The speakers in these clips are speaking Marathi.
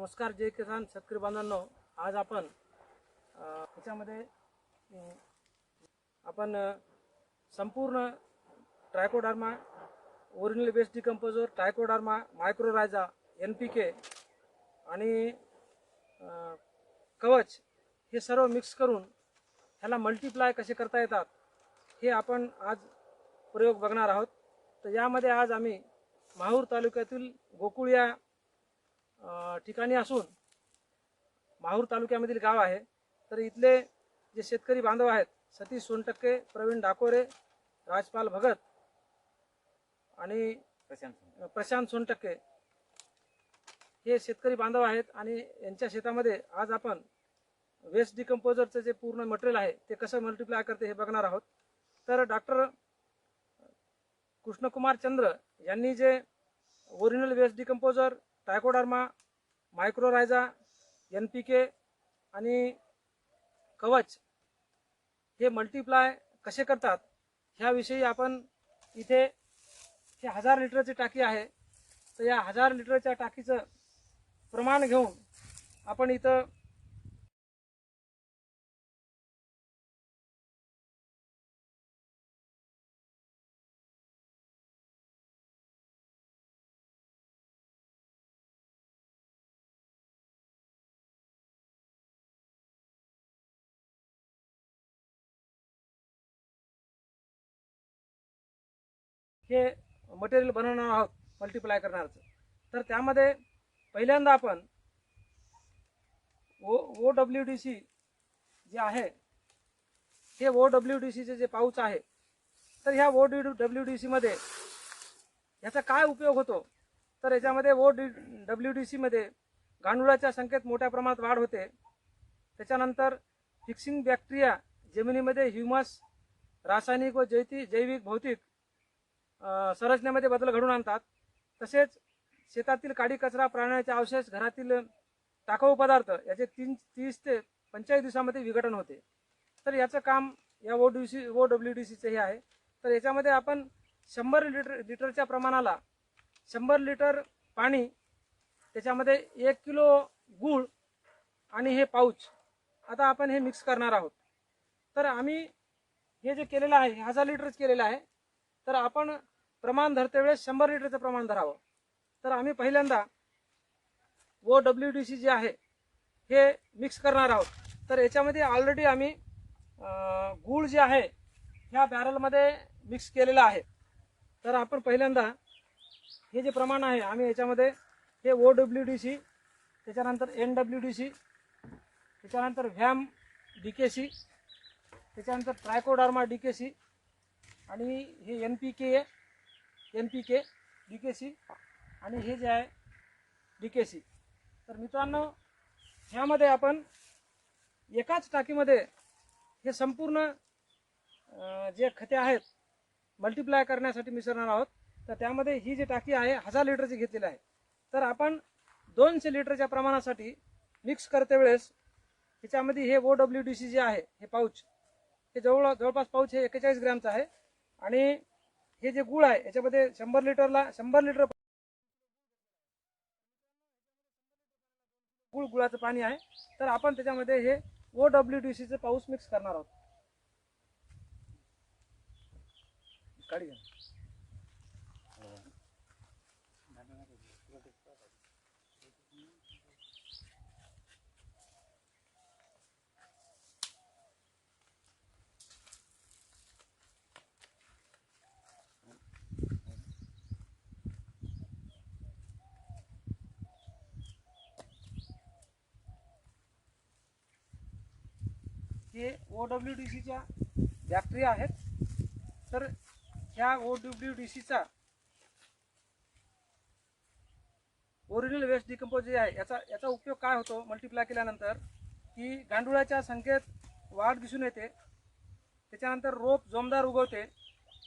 नमस्कार जय किसान शेतकरी बांधवांनो. आज आपण त्याच्यामध्ये ह्याच्यामध्ये आपण संपूर्ण trichoderma original best decomposer trichoderma mycorrhiza N P K आणि कवच हे सर्व मिक्स करून ह्याला मल्टिप्लाय कसे करता येतात हे आपण आज प्रयोग बघणार आहोत. तर यामध्ये आज आम्ही माहूर तालुक्यातील गोकुळ या ठिकाणी असून माहूर तालुक्यामधील गाव आहे. तर इथले जे शेतकरी बांधव आहेत सतीश सोनटक्के प्रवीण डाकोरे राजपाल भगत आणि प्रशांत प्रशांत सोनटक्के हे शेतकरी बांधव आहेत आणि यांच्या शेतामध्ये आज आपण वेस्ट डिकम्पोजरचं जे पूर्ण मटेरियल आहे ते कसं मल्टिप्लाय करते हे बघणार आहोत. तर डॉक्टर कृष्णकुमार चंद्र यांनी जे original waste decomposer trichoderma mycorrhiza N P K आणि कवच हे मल्टिप्लाय कसे करतात ह्याविषयी आपण इथे हे हजार लिटरची टाकी आहे. तर या हजार लिटरच्या टाकीचं प्रमाण घेऊन आपण इथं हे मटेरियल बनवणार आहोत मल्टिप्लाय करणारचं. तर त्यामध्ये पहिल्यांदा आपण O O W D C जे आहे हे ओ डब्ल्यू डी सीचे जे पाऊच आहे तर ह्या ओ डी डब्ल्यू डी सीमध्ये ह्याचा काय उपयोग होतो? तर याच्यामध्ये ओ डी डब्ल्यू डी सीमध्ये गांडुळाच्या संख्येत मोठ्या प्रमाणात वाढ होते. त्याच्यानंतर फिक्सिंग बॅक्टेरिया जमिनीमध्ये ह्युमस रासायनिक व जैती जैविक भौतिक संरचनेमध्ये बदल घडून आणतात. तसेच शेतातील काडी कचरा प्राण्याचे अवशेष घरातील टाकाऊ पदार्थ याचे तीन तीस ते पंचेचाळीस दिवसामध्ये विघटन होते. तर याचं काम या O D C O W D सीचं हे आहे. तर याच्यामध्ये आपण शंभर लिटर लिटरच्या प्रमाणाला शंभर लिटर पाणी त्याच्यामध्ये एक किलो गूळ आणि हे पाऊच आता आपण हे मिक्स करणार आहोत. तर आम्ही हे जे केलेलं आहे हजार लिटरच केलेलं आहे. तर आपण प्रमाण धरते वेळेस शंभर लिटरचं प्रमाण धरावं. तर आम्ही पहिल्यांदा ओ डब्ल्यू डी सी जे आहे हे मिक्स करणार आहोत. तर याच्यामध्ये ऑलरेडी आम्ही गूळ जे आहे ह्या बॅरलमध्ये मिक्स केलेलं आहे. तर आपण पहिल्यांदा हे जे प्रमाण आहे आम्ही याच्यामध्ये हे ओ डब्ल्यू डी सी त्याच्यानंतर एन डब्ल्यू डी सी त्याच्यानंतर व्हॅम डी के सी त्याच्यानंतर ट्रायकोडार्मा डी के सी आणि हे N P K N P K D K C आणि हे जे आहे डी के सी तर मित्रांनो ह्यामध्ये आपण एकाच टाकीमध्ये हे संपूर्ण जे खते आहेत मल्टिप्लाय करण्यासाठी मिसळणार आहोत. तर त्यामध्ये ही जी टाकी आहे हजार लिटरची घेतलेली आहे. तर आपण दोनशे लिटरच्या प्रमाणासाठी मिक्स करते वेळेस ह्याच्यामध्ये हे ओ डब्ल्यू डी सी जे आहे हे पाऊच हे जवळ जवळपास पाऊच हे एक्केचाळीस ग्रॅमचं आहे. आणि हे जे गुळ आहे याच्यामध्ये शंभर लिटरला शंभर लिटर गुळ गुळाचं पाणी आहे. तर आपण त्याच्यामध्ये हे ओ डब्ल्यू डी सीचं पाऊस मिक्स करणार आहोत. हे ओ डब्ल्यू डी सीच्या बॅक्टेरिया आहेत तर ह्या ओ डब्ल्यू डी सीचा ओरिजिनल वेस्ट डिकम्पोज जे आहे याचा याचा उपयोग काय होतो मल्टिप्लाय केल्यानंतर की गांडुळाच्या संख्येत वाढ दिसून येते त्याच्यानंतर रोप जोमदार उगवते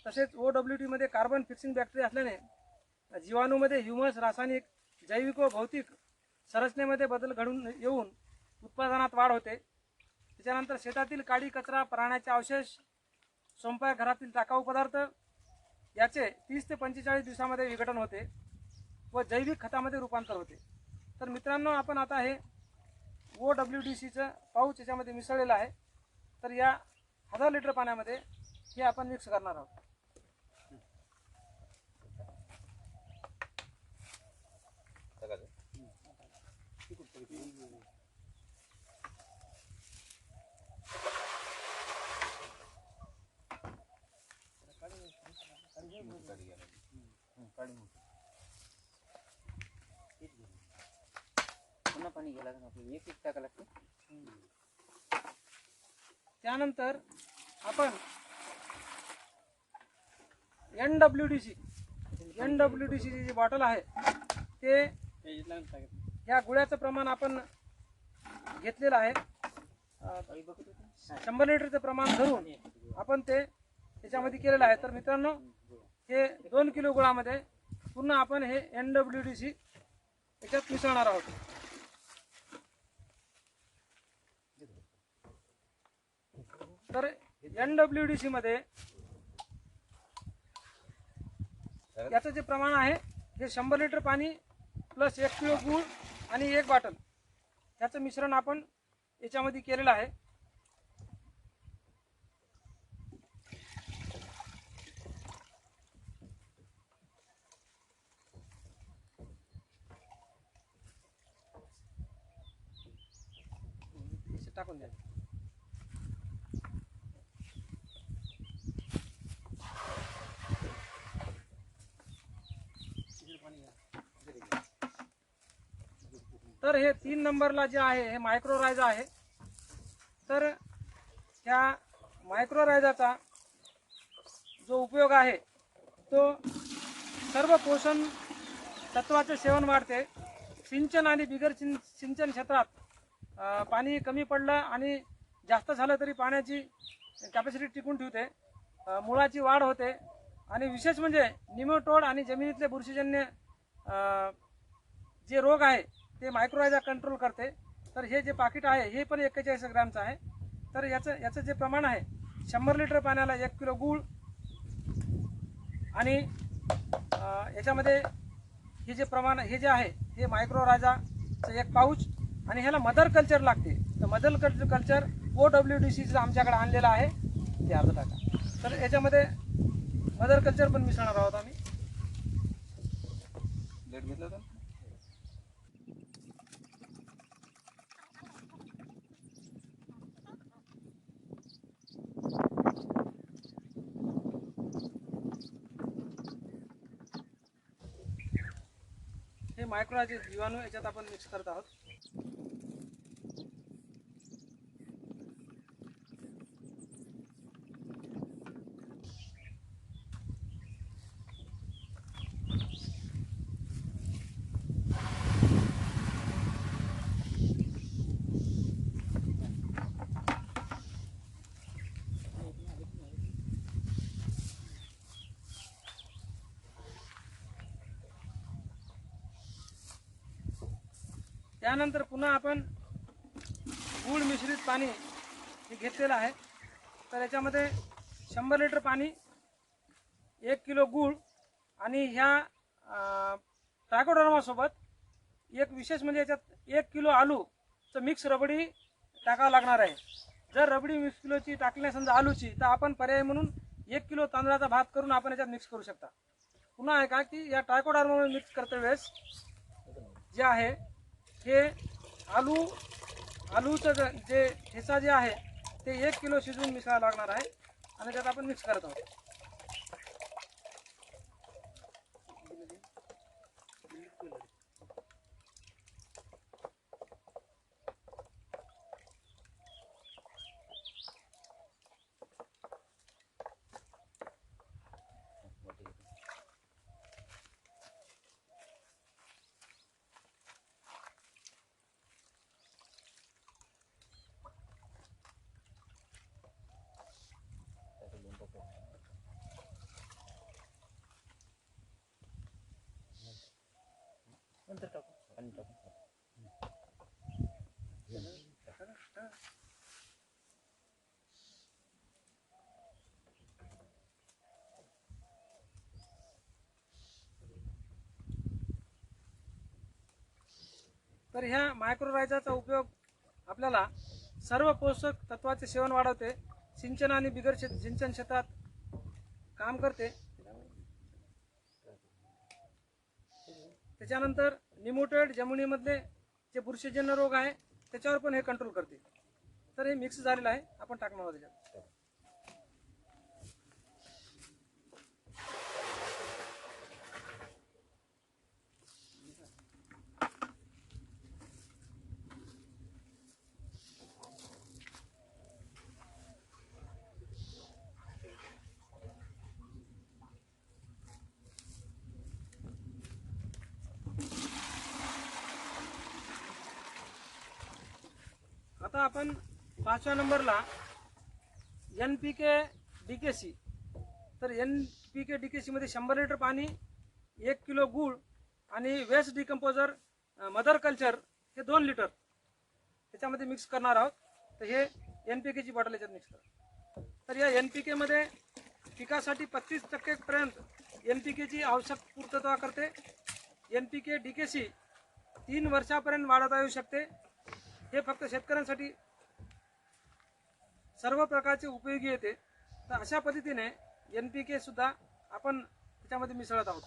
तसेच ओ डब्ल्यू टीमध्ये कार्बन फिक्सिंग बॅक्टेरिया असल्याने जीवाणूमध्ये ह्युमस रासायनिक जैविक व भौतिक संरचनेमध्ये बदल घडून येऊन उत्पादनात वाढ होते. त्याच्यानंतर शेतातील काडी कचरा प्राण्याचे अवशेष स्वयंपाक घरातील टाकाऊ पदार्थ याचे तीस ते पंचेचाळीस दिवसामध्ये विघटन होते व जैविक खतामध्ये रूपांतर होते. तर मित्रांनो आपण आता हे ओ डब्ल्यू डी सीचं पाऊच याच्यामध्ये मिसळलेलं आहे. तर या हजार लिटर पाण्यामध्ये हे आपण मिक्स करणार आहोत पुन्हा पाणी घ्यायला लागेल आपल्याला एक एक टाका लागतं. त्यानंतर आपण N W D C N W D सीची जी बॉटल आहे ते या गुळ्याचं प्रमाण आपण घेतलेलं आहे. शंभर लिटरचं प्रमाण धरून आपण ते त्याच्यामध्ये केलेलं आहे. तर मित्रांनो हे दोन किलो गुळामध्ये पुन्हा आपण हे एन डब्ल्यू डी सी त्याच्यात मिसळणार आहोत. तर एन डब्ल्यू डी सी मध्ये याचं जे प्रमाण आहे हे शंभर लिटर पाणी प्लस एक किलो गूळ आणि एक बॉटल ह्याचं मिश्रण आपण याच्यामध्ये केलेलं आहे. टाकून द्या. तर हे तीन नंबरला जे आहे हे मायक्रोरायझा आहे. तर ह्या मायक्रोरायझाचा जो उपयोग आहे तो सर्व पोषण तत्वाचे सेवन वाढते. सिंचन आणि बिगर सिं सिंचन क्षेत्रात पाणी कमी पडलं आणि जास्त झालं तरी पाण्याची कॅपॅसिटी टिकून ठेवते. मुळाची वाढ होते. आणि विशेष म्हणजे निमोटोड आणि जमिनीतले बुरशीजन्य जे रोग आहे ते मायक्रोरायझा कंट्रोल करते. तर हे जे पाकिट आहे हे पण एक्केचाळीस ग्रॅमचं आहे. तर याचं याचं जे प्रमाण आहे शंभर लिटर पाण्याला एक किलो गूळ आणि याच्यामध्ये हे जे प्रमाण हे जे आहे हे मायक्रोरायझाचं एक पाऊच आणि ह्याला मदर कल्चर लागते. तर mother culture culture O W D सीचं आमच्याकडे आणलेलं आहे. ते अर्ध टाका. तर याच्यामध्ये मदर कल्चर पण मिसळणार आहोत आम्ही. घेतलं होतं? हे मायक्रोरायझे जीवाणू याच्यात आपण मिक्स करत आहोत. त्यानंतर पुन्हा आपण गूळ मिश्रित पाणी हे घेतलेलं आहे. तर याच्यामध्ये शंभर लिटर पाणी एक किलो गूळ आणि ह्या ट्रायकोडर्मासोबत एक विशेष म्हणजे याच्यात एक किलो आलूचं मिक्स रबडी टाकावं लागणार आहे. जर रबडी वीस किलोची टाकली नाही समजा आलूची तर आपण पर्याय म्हणून एक किलो तांदळाचा भात करून आपण याच्यात मिक्स करू शकता. पुन्हा आहे का की या ट्रायकोडर्मा मिक्स करते वेळेस जे आहे हे आलू आलूचं जे ठेचा जे आहे ते एक किलो शिजवून मिसळावं लागणार आहे. आणि त्यात आपण मिक्स करत आहोत. नंतर टाकू. पाणी टाकून तर ह्या मायक्रोरायझाचा उपयोग आपल्याला सर्व पोषक तत्वाचे सेवन वाढवते. सिंचन आणि बिगर शेत सिंचन क्षेत्रात काम करते. त्याच्यानंतर निमोटेड जमुनीमधले जे बुरशीजन्य रोग आहे त्याच्यावर पण हे कंट्रोल करते तर हे मिक्स झालेलं आहे. आपण टाकणार आहोत त्याच्यात. आपण पाचव्या नंबरला N P K D K C. तर N P K D K सीमध्ये शंभर लिटर पाणी एक किलो गूळ आणि वेस्ट डिकम्पोजर मदर कल्चर हे दोन लिटर त्याच्यामध्ये मिक्स करणार आहोत. तर हे एन पी केची बॉटल याच्यात मिक्स करा. तर या एन पी केमध्ये पिकासाठी पस्तीस टक्केपर्यंत एन पी केची आवश्यक पूर्तता करते. N P K D K C तीन वर्षापर्यंत वाढवता येऊ शकते. हे फक्त शेतकऱ्यांसाठी सर्व प्रकारचे उपयोगी येते. तर अशा पद्धतीने एन पी के सुद्धा आपण त्याच्यामध्ये मिसळत आहोत.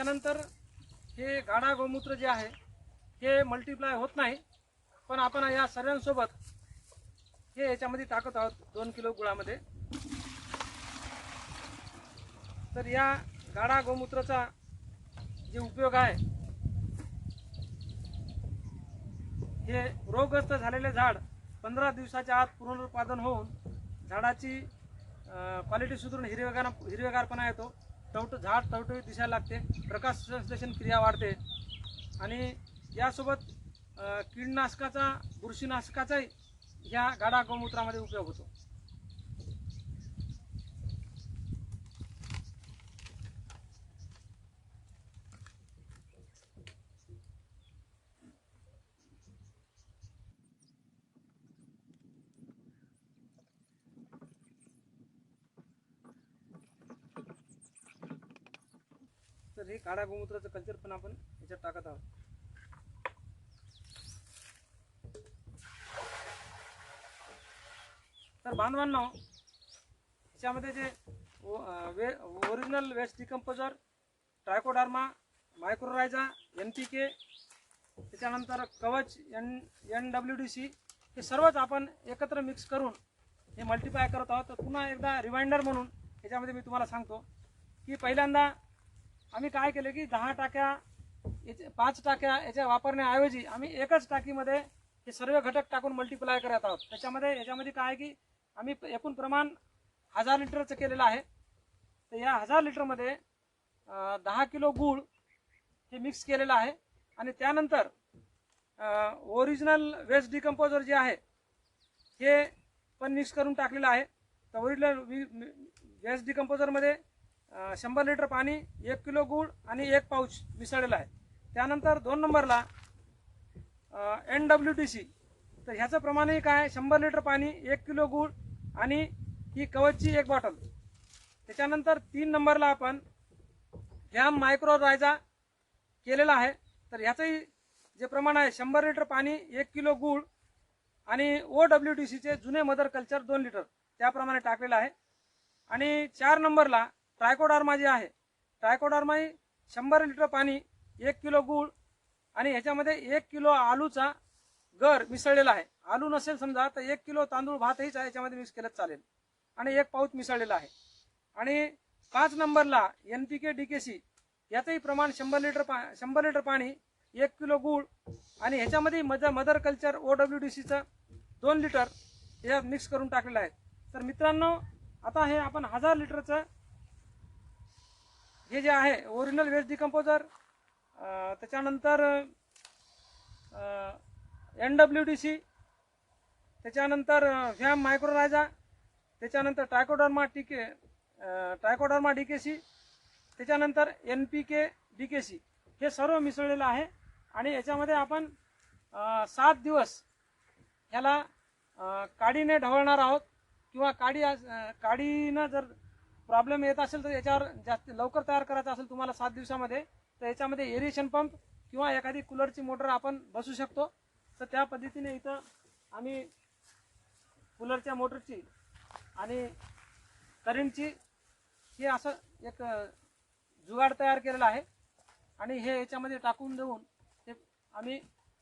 त्यानंतर हे गाडा गोमूत्र जे आहे हे मल्टिप्लाय होत नाही पण आपण या सर्वांसोबत हे याच्यामध्ये टाकत आहोत दोन किलो गुळामध्ये. तर या गाडा गोमूत्राचा जे उपयोग आहे हे रोगग्रस्त झालेले झाड पंधरा दिवसाच्या आत पुनरुत्पादन होऊन झाडाची क्वालिटी सुधारून हिरवेगार हिरवेगारपणा येतो. टवट झाड टवटवीत दिसायला लागते. प्रकाश संश्लेषण क्रिया वाढते. आणि यासोबत कीडनाशकाचा बुरशीनाशकाचाही या गाडा गोमूत्रामध्ये उपयोग होतो. तर हे गोमूत्राचं कल्चर पण आपण याच्यात टाकत आहोत. तर बांधवांना याच्यामध्ये जे वे original waste decomposer trichoderma mycorrhiza N P K त्याच्यानंतर कवच N N W D C हे सर्वच आपण एकत्र मिक्स करून हे मल्टिप्लाय करत आहोत. तर पुन्हा एकदा रिमाइंडर म्हणून याच्यामध्ये मी तुम्हाला सांगतो की पहिल्यांदा आम्ही काय केलं की दहा टाक्या याचे पाच टाक्या याच्या वापरण्याऐवजी आम्ही एकच टाकीमध्ये हे सर्व घटक टाकून मल्टिप्लाय करत आहोत. त्याच्यामध्ये याच्यामध्ये काय आहे की आम्ही एकूण प्रमाण हजार लिटरचं केलेलं आहे. तर या हजार लिटरमध्ये दहा किलो गूळ हे मिक्स केलेलं आहे. आणि त्यानंतर ओरिजिनल वेस्ट डिकम्पोजर जे आहे हे पण मिक्स करून टाकलेलं आहे. तर ओरिजिनल वेस्ट डिकम्पोजरमध्ये शंभर लिटर पाणी एक किलो गूळ आणि एक पाऊच मिसळलेला आहे. त्यानंतर दोन नंबरला एन डब्ल्यू टी सी तर ह्याचं प्रमाणही काय? शंभर लिटर पाणी एक किलो गूळ आणि ही कवचची एक बॉटल. त्याच्यानंतर तीन नंबरला आपण ह्या मायक्रो रायझा केलेला आहे. तर ह्याचंही जे प्रमाण आहे शंभर लिटर पाणी एक किलो गूळ आणि ओ डब्ल्यू टी सीचे जुने मदर कल्चर दोन लिटर त्याप्रमाणे टाकलेलं आहे. आणि चार नंबरला ट्रायकोडार्मा जे आहे. ट्रायकोडार्मा ही शंभर लिटर पाणी एक किलो गूळ आणि ह्याच्यामध्ये एक किलो आलूचा गर मिसळलेला आहे. आलू नसेल समजा तर एक किलो तांदूळ भातही याच्यामध्ये मिक्स केलं चालेल. आणि एक पाऊच मिसळलेला आहे. आणि पाच नंबरला N P K D K C याचंही प्रमाण शंभर लिटर पा शंभर लिटर पाणी एक किलो गूळ आणि ह्याच्यामध्ये मद mother culture O W D सीचं दोन लिटर हे मिक्स करून टाकलेलं आहे. तर मित्रांनो आता हे आपण हजार लिटरचं हे जे आहे ओरिजिनल वेस्ट डिकम्पोजर त्याच्यानंतर एन डब्ल्यू डी सी त्याच्यानंतर व्हॅम मायक्रोरायझा त्याच्यानंतर trichoderma T K trichoderma D K C त्याच्यानंतर N P K D K C हे सर्व मिसळलेलं आहे आणि याच्यामध्ये आपण सात दिवस ह्याला काडीने ढवळणार आहोत किंवा काडी काडीनं जर प्रॉब्लेम येत असेल तर याच्यावर जास्त लवकर तयार करायचं असेल तुम्हाला सात दिवसामध्ये तर याच्यामध्ये एरिएशन पंप किंवा एखादी कूलरची मोटर आपण बसू शकतो. तर त्या पद्धतीने इथं आम्ही कूलरच्या मोटरची आणि करेंटची हे असं एक जुगाड तयार केलेला आहे. आणि हे याच्यामध्ये टाकून देऊन हे आम्ही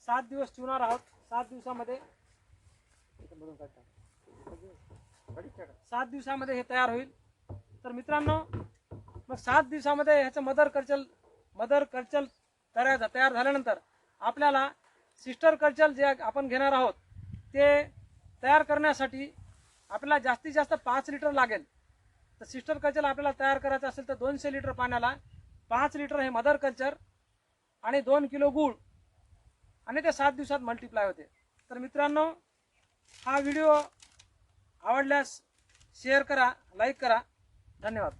सात दिवस ठेवणार आहोत. सात दिवसामध्ये. सात दिवसामध्ये हे तयार होईल. तर मित्रांनो मग सात दिवसामध्ये ह्याचं मदर कल्चर मदर कल्चर तयार तयार झाल्यानंतर आपल्याला सिस्टर कल्चर जे आपण घेणार आहोत ते तयार करण्यासाठी आपल्याला जास्तीत जास्त पाच लिटर लागेल. तर सिस्टर कल्चर आपल्याला तयार करायचं असेल तर दोनशे लिटर पाण्याला पाच लिटर हे मदर कल्चर आणि दोन किलो गूळ. आणि ते सात दिवसात मल्टिप्लाय होते. तर मित्रांनो हा व्हिडिओ आवडल्यास शेअर करा लाईक करा. धन्यवाद